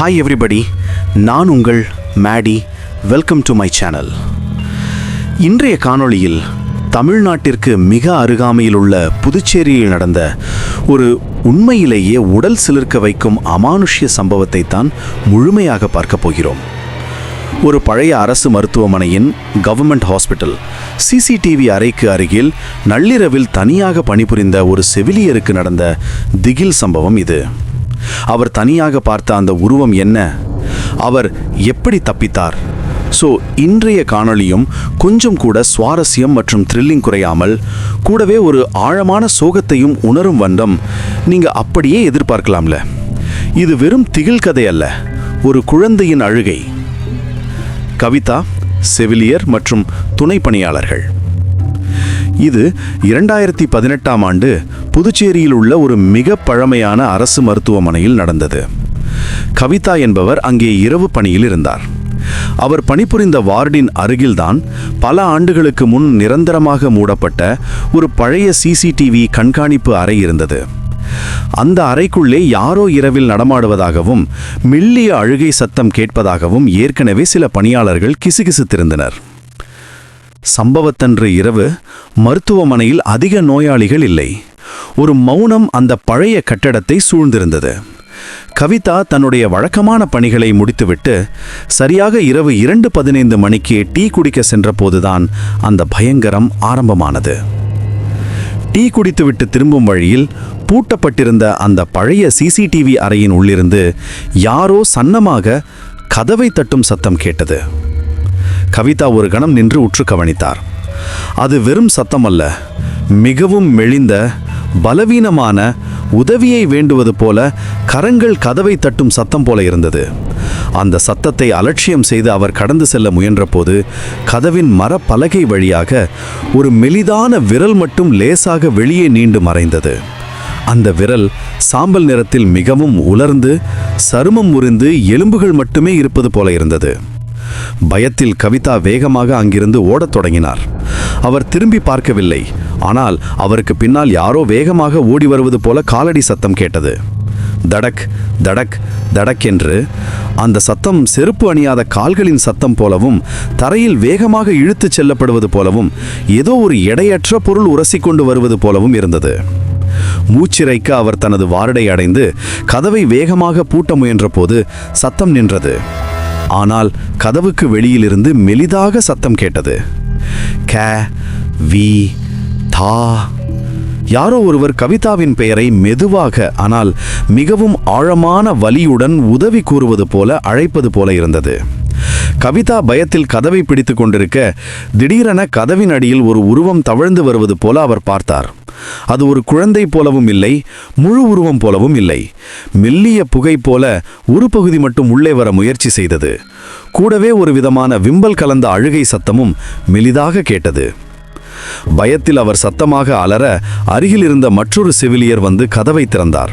Hi everybody நான் உங்கள் Maddy welcome to my channel இன்றைய காணொளியில் தமிழ்நாட்டிற்கு மிக அருகாமையில் உள்ள புதுச்சேரியில் நடந்த ஒரு உண்மையிலேயே உடல் சிலிர்க்க வைக்கும் அமானுஷ்ய சம்பவத்தை தான் முழுமையாக பார்க்க போகிறோம். ஒரு பழைய அரசு மருத்துவமனையின் கவர்மெண்ட் ஹாஸ்பிட்டல் சிசிடிவி அறைக்கு அருகில் நள்ளிரவில் தனியாக பணிபுரிந்த ஒரு செவிலியருக்கு நடந்த திகில் சம்பவம் இது. அவர் தனியாக பார்த்த அந்த உருவம் என்ன? அவர் எப்படி தப்பித்தார்? ஸோ இன்றைய காணொளியும் கொஞ்சம் கூட சுவாரஸ்யம் மற்றும் த்ரில்லிங் குறையாமல் கூடவே ஒரு ஆழமான சோகத்தையும் உணரும் வண்ணம் நீங்கள் அப்படியே எதிர்பார்க்கலாம்ல. இது வெறும் திகில் கதை அல்ல ஒரு குழந்தையின் அழுகை. கவிதா செவிலியர் மற்றும் துணை பணியாளர்கள். இது இரண்டாயிரத்தி பதினெட்டாம் ஆண்டு புதுச்சேரியில் உள்ள ஒரு மிக பழமையான அரசு மருத்துவமனையில் நடந்தது. கவிதா என்பவர் அங்கே இரவு பணியில் இருந்தார். அவர் பணிபுரிந்த வார்டின் அருகில்தான் பல ஆண்டுகளுக்கு முன் நிரந்தரமாக மூடப்பட்ட ஒரு பழைய சிசிடிவி கண்காணிப்பு அறை இருந்தது. அந்த அறைக்குள்ளே யாரோ இரவில் நடமாடுவதாகவும் மெல்லிய அழுகை சத்தம் கேட்பதாகவும் ஏற்கனவே சில பணியாளர்கள் கிசுகிசுத்திருந்தனர். சம்பவத்தன்று இரவு மருத்துவமனையில் அதிக நோயாளிகள் இல்லை. ஒரு மௌனம் அந்த பழைய கட்டடத்தை சூழ்ந்திருந்தது. கவிதா தன்னுடைய வழக்கமான பணிகளை முடித்துவிட்டு சரியாக இரவு இரண்டு பதினைந்து மணிக்கு டீ குடிக்க சென்றபோதுதான் அந்த பயங்கரம் ஆரம்பமானது. டீ குடித்துவிட்டு திரும்பும் வழியில் பூட்டப்பட்டிருந்த அந்த பழைய சிசிடிவி அறையின் உள்ளிருந்து யாரோ சன்னமாக கதவை தட்டும் சத்தம் கேட்டது. கவிதா ஒரு கணம் நின்று உற்று கவனித்தார். அது வெறும் சத்தமல்ல மிகவும் மெலிந்த பலவீனமான உதவியை வேண்டுவது போல கரங்கள் கதவை தட்டும் சத்தம் போல இருந்தது. அந்த சத்தத்தை அலட்சியம் செய்து அவர் கடந்து செல்ல முயன்றபோது கதவின் மரப்பலகை வழியாக ஒரு மெலிதான விரல் மட்டும் லேசாக வெளியே நீண்டு மறைந்தது. அந்த விரல் சாம்பல் நிறத்தில் மிகவும் உலர்ந்து சருமம் முறிந்து எலும்புகள் மட்டுமே இருப்பது போல இருந்தது. பயத்தில் கவிதா வேகமாக அங்கிருந்து ஓடத் தொடங்கினார். அவர் திரும்பி பார்க்கவில்லை. ஆனால் அவருக்கு பின்னால் யாரோ வேகமாக ஓடி வருவது போல காலடி சத்தம் கேட்டது. தடக் தடக் தடக் என்று அந்த சத்தம் செருப்பு அணியாத கால்களின் சத்தம் போலவும் தரையில் வேகமாக இழுத்துச் செல்லப்படுவது போலவும் ஏதோ ஒரு எடையற்ற பொருள் உரசிக்கொண்டு வருவது போலவும் இருந்தது. மூச்சிறைக்க அவர் தனது வாரடை அடைந்து கதவை வேகமாக பூட்ட முயன்றபோது சத்தம் நின்றது. ஆனால் கதவுக்கு வெளியிலிருந்து மெலிதாக சத்தம் கேட்டது. கே வி தா. யாரோ ஒருவர் கவிதாவின் பெயரை மெதுவாக ஆனால் மிகவும் ஆழமான வலியுடன் உதவி கூறுவது போல அழைப்பது போல இருந்தது. கவிதா பயத்தில் கதவை பிடித்து கொண்டிருக்க திடீரென கதவின் அடியில் ஒரு உருவம் தவழ்ந்து வருவது போல அவர் பார்த்தார். அது ஒரு குழந்தை போலவும் இல்லை முழு உருவம் போலவும் இல்லை. மெல்லிய புகை போல ஒரு பகுதி மட்டும் உள்ளே வர முயற்சி செய்தது. கூடவே ஒரு விதமான விம்பல் கலந்த அழுகை சத்தமும் மெலிதாக கேட்டது. பயத்தில் அவர் சத்தமாக அலற அருகில் இருந்த மற்றொரு செவிலியர் வந்து கதவை திறந்தார்.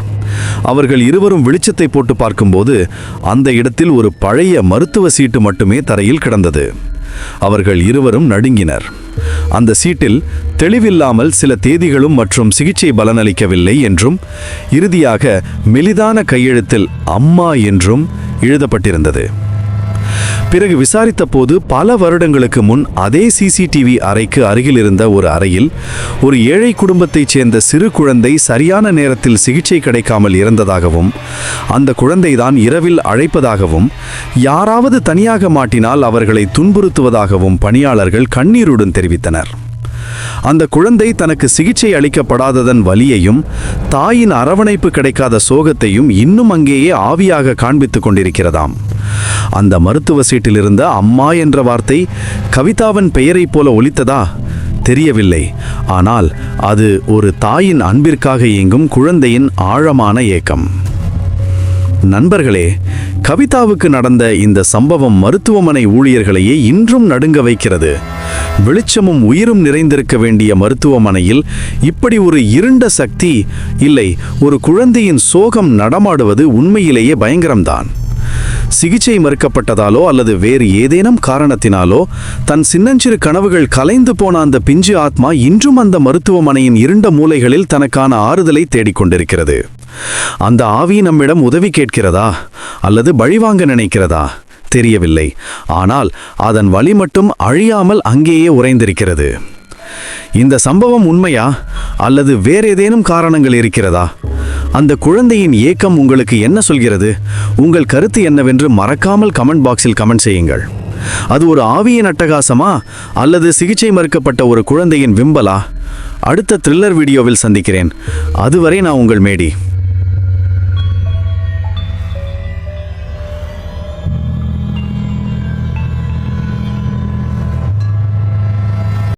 அவர்கள் இருவரும் வெளிச்சத்தை போட்டு பார்க்கும்போது அந்த இடத்தில் ஒரு பழைய மருத்துவ சீட்டு மட்டுமே தரையில் கிடந்தது. அவர்கள் இருவரும் நடுங்கினர். அந்த சீட்டில் தெளிவில்லாமல் சில தேதிகளும் மற்றும் சிகிச்சை பலனளிக்கவில்லை என்றும் இறுதியாக மெலிதான கையெழுத்தில் அம்மா என்றும் எழுதப்பட்டிருந்தது. பிறகு விசாரித்த போது பல வருடங்களுக்கு முன் அதே சிசிடிவி அறைக்கு அருகில் இருந்த ஒரு அறையில் ஒரு ஏழை குடும்பத்தைச் சேர்ந்த சிறு குழந்தை சரியான நேரத்தில் சிகிச்சை கிடைக்காமல் இறந்ததாகவும் அந்த குழந்தைதான் இரவில் அழைப்பதாகவும் யாராவது தனியாக மாட்டினால் அவர்களை துன்புறுத்துவதாகவும் பணியாளர்கள் கண்ணீருடன் தெரிவித்தனர். அந்த குழந்தை தனக்கு சிகிச்சை அளிக்கப்படாததன் வலியையும் தாயின் அரவணைப்பு கிடைக்காத சோகத்தையும் இன்னும் அங்கேயே ஆவியாக காண்பித்துக் கொண்டிருக்கிறதாம். அந்த மருத்துவ சீட்டில் இருந்த அம்மா என்ற வார்த்தை கவிதாவின் பெயரைப் போல ஒலித்ததா? தெரியவில்லை. ஆனால் அது ஒரு தாயின் அன்பிற்காக இயங்கும் குழந்தையின் ஆழமான ஏக்கம். நண்பர்களே கவிதாவுக்கு நடந்த இந்த சம்பவம் மருத்துவமனை ஊழியர்களையே இன்றும் நடுங்க வைக்கிறது. வெளிச்சமும் உயிரும் நிறைந்திருக்க வேண்டிய மருத்துவமனையில் இப்படி ஒரு இருண்ட சக்தி இல்லை ஒரு குழந்தையின் சோகம் நடமாடுவது உண்மையிலேயே பயங்கரம்தான். சிகிச்சை மறுக்கப்பட்டதாலோ அல்லது வேறு ஏதேனும் காரணத்தினாலோ தன் சின்னஞ்சிறு கனவுகள் கலைந்து போன அந்த பிஞ்சு ஆத்மா இன்றும் அந்த மருத்துவமனையின் இருண்ட மூலைகளில் தனக்கான ஆறுதலை தேடிக்கொண்டிருக்கிறது. அந்த ஆவி நம்மிடம் உதவி கேட்கிறதா? அல்லது பழிவாங்க நினைக்கிறதா? தெரியவில்லை. ஆனால் அதன் வழி மட்டும் அழியாமல் அங்கேயே உறைந்திருக்கிறது. இந்த சம்பவம் உண்மையா? அல்லது வேற ஏதேனும் காரணங்கள் இருக்கிறதா? அந்த குழந்தையின் ஏக்கம் உங்களுக்கு என்ன சொல்கிறது? உங்கள் கருத்து என்னவென்று மறக்காமல் கமெண்ட் பாக்ஸில் கமெண்ட் செய்யுங்கள். அது ஒரு ஆவியின் அட்டகாசமா? அல்லது சிகிச்சை மறுக்கப்பட்ட ஒரு குழந்தையின் விம்பலா? அடுத்த த்ரில்லர் வீடியோவில் சந்திக்கிறேன். அதுவரை நான் உங்கள் மேடி.